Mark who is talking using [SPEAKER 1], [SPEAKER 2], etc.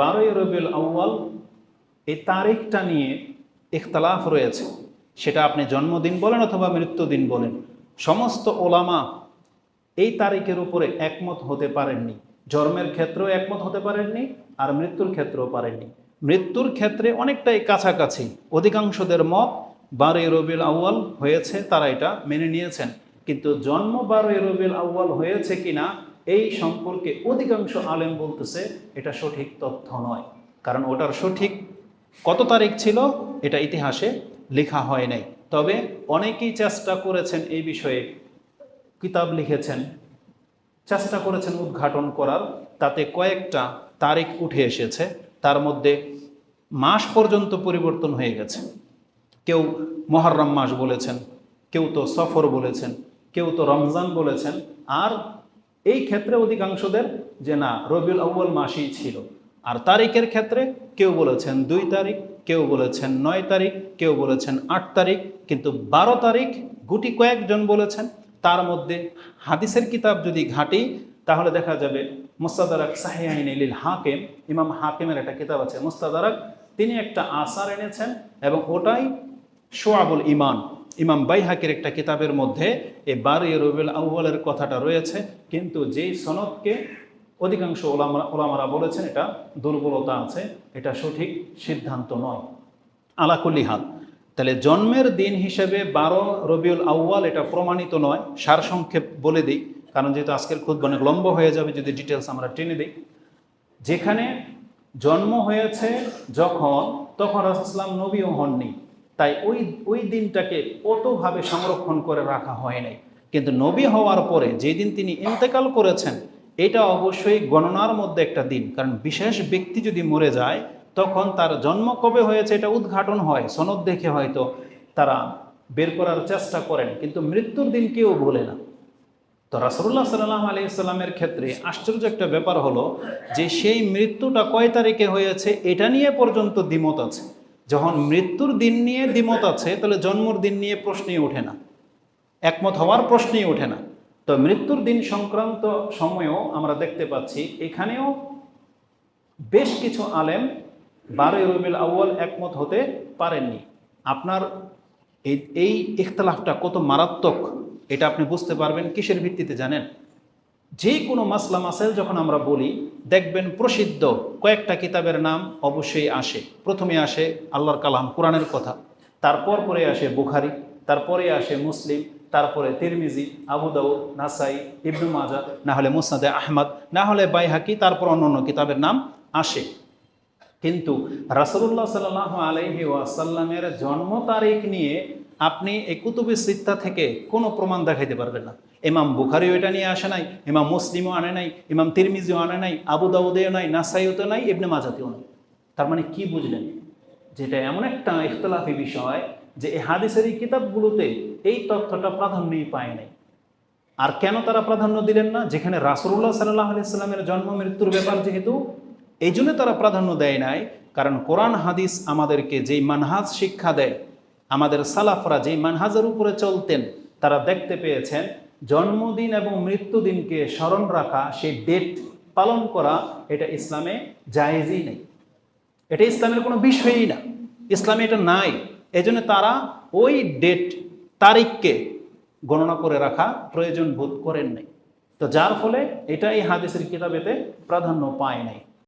[SPEAKER 1] বারোই রবিউল আউ্য়াল এই তারিখটা নিয়ে ইখতলাফ রয়েছে। সেটা আপনি জন্মদিন বলেন অথবা মৃত্যুদিন বলেন। সমস্ত ওলামা এই তারিখের উপরে একমত হতে পারেননি। জন্মের ক্ষেত্রেও একমত হতে পারেননি আর মৃত্যুর ক্ষেত্রেও পারেননি। মৃত্যুর ক্ষেত্রে অনেকটাই কাছাকাছি। অধিকাংশদের মত বারোই রবিউল আউ্য়াল হয়েছে, তারা এটা মেনে নিয়েছেন। কিন্তু জন্ম বারোই রবিউল আউ্য়াল হয়েছে কিনা এই সম্পর্কে অধিকাংশ আলেম বলতেছে এটা সঠিক তথ্য নয়। কারণ ওটার সঠিক কত তারিখ ছিল এটা ইতিহাসে লেখা হয় নাই। তবে অনেকেই চেষ্টা করেছেন এই বিষয়ে কিতাব লিখেছেন। চেষ্টা করেছেন উদ্ঘাটন করার। তাতে কয়েকটা তারিখ উঠে এসেছে। তার মধ্যে মাস পর্যন্ত পরিবর্তন হয়ে গেছে। কেউ মহরম মাস বলেছেন, কেউ তো সফর বলেছেন, কেউ তো রমজান বলেছেন। আর এই ক্ষেত্রে অধিকাংশদের যে না, রবিউল আউ্য়াল মাসই ছিল। আর তারিখের ক্ষেত্রে কেউ বলেছেন দুই তারিখ, কেউ বলেছেন নয় তারিখ, কেউ বলেছেন আট তারিখ, কিন্তু বারো তারিখ গুটি কয়েকজন বলেছেন। তার মধ্যে হাদিসের কিতাব যদি ঘাঁটি, তাহলে দেখা যাবে মুস্তাদারাক সাহিয়াইন ইলিল হাকিম, ইমাম হাকিমের একটা কিতাব আছে মুস্তাদারাক, তিনি একটা আসার এনেছেন এবং ওটাই সোয়াবুল ইমান। ইমাম বাইহাকের একটা কিতাবের মধ্যে এই বারো রবিউল আউ্বালের কথাটা রয়েছে, কিন্তু যেই সনদকে অধিকাংশ ওলামা ওলামারা বলেছেন, এটা দুর্বলতা আছে, এটা সঠিক সিদ্ধান্ত নয়। আলাকুল্লি হাল। তাহলে জন্মের দিন হিসেবে বারো রবিউল আউ্য়াল এটা প্রমাণিত নয় সারসংক্ষেপ বলে দিই, কারণ যেহেতু আজকের খুব অনেক লম্ব হয়ে যাবে, যদি ডিটেলস আমরা টেনে দিই। যেখানে জন্ম হয়েছে যখন, তখন রাসুসলাম নবীও হননি। তাই ওই ওই দিনটাকে কতভাবে সংরক্ষণ করে রাখা হয় নাই। কিন্তু নবী হওয়ার পরে যেই দিন তিনি ইন্তেকাল করেছেন, এটা অবশ্যই গণনার মধ্যে একটা দিন। কারণ বিশেষ ব্যক্তি যদি মরে যায়, তখন তার জন্ম কবে হয়েছে এটা উদ্ঘাটন হয়, সনদ দেখে হয়তো তারা বের করার চেষ্টা করেন, কিন্তু মৃত্যুর দিন কেউ বলে না। তো রাসুল্লাহ সাল্লাম আলি ইসলামের ক্ষেত্রে আশ্চর্য একটা ব্যাপার হলো যে সেই মৃত্যুটা কয় তারিখে হয়েছে, এটা নিয়ে পর্যন্ত দ্বিমত আছে। যখন মৃত্যুর দিন নিয়ে দ্বিমত আছে, তাহলে জন্মর দিন নিয়ে প্রশ্নই ওঠে না। একমত হওয়ার প্রশ্নই ওঠে না। তো মৃত্যুর দিন সংক্রান্ত সময়েও আমরা দেখতে পাচ্ছি, এখানেও বেশ কিছু আলেম বারোই রবিউল আউ্য়াল একমত হতে পারেননি। আপনার এই এই ইখতলাফটা কত মারাত্মক, এটা আপনি বুঝতে পারবেন, কিসের ভিত্তিতে জানেন? যে কোনো মাসলা মাসেল যখন আমরা বলি, দেখবেন প্রসিদ্ধ কয়েকটা কিতাবের নাম অবশ্যই আসে। প্রথমে আসে আল্লাহর কালাম, কোরআনের কথা। তারপর পরে আসে বুখারি, তারপরে আসে মুসলিম, তারপরে তিরমিজি, আবু দাউদ, নাসাই, ইবনু মাজা, না হলে মুসনাদে আহমদ, না হলে বাইহাকি, তারপর অন্য অন্য কিতাবের নাম আসে। কিন্তু রাসুল্লাহ সাল্লাহ আলহি ওয়াসাল্লামের জন্ম তারিখ নিয়ে আপনি এই কুতুবের সিত্তা থেকে কোনো প্রমাণ দেখাইতে পারবেন না। ইমাম বুখারিও এটা নিয়ে আসে নাই, ইমাম মুসলিমও আনে নাই, ইমাম তিরমিজিও আনে নাই, আবু দাউদেও নাই নাসাইও নাই, ইবনে মাজাতেও নাই। তার মানে কি বুঝলেন? যেটা এমন একটা ইখতলাফি বিষয় যে এই হাদিসের এই কিতাবগুলোতে এই তথ্যটা প্রাধান্যই পায় নাই। আর কেন তারা প্রাধান্য দিলেন না? যেখানে রাসুল্লাহ সাল্লাহ আলাইস্লামের জন্ম, মৃত্যুর ব্যাপার যেহেতু, এই জন্য তারা প্রাধান্য দেয় নাই। কারণ কোরআন হাদিস আমাদেরকে যেই মানহাজ শিক্ষা দেয় আমাদের সালাফরা যেই মানহাজের উপরে চলতেন, তারা দেখতে পেয়েছেন জন্মদিন এবং মৃত্যুদিনকে স্মরণ রাখা, সেই ডেট পালন করা, এটা ইসলামে জায়েজই নেই। এটা ইসলামের কোনো বিষয়ই না। ইসলামে এটা নাই। এজন্য তারা ওই ডেট তারিখকে গণনা করে রাখা প্রয়োজন বোধ করেন নাই। তো যার ফলে এটা এই হাদিসের কিতাবেতে প্রাধান্য পায় নাই।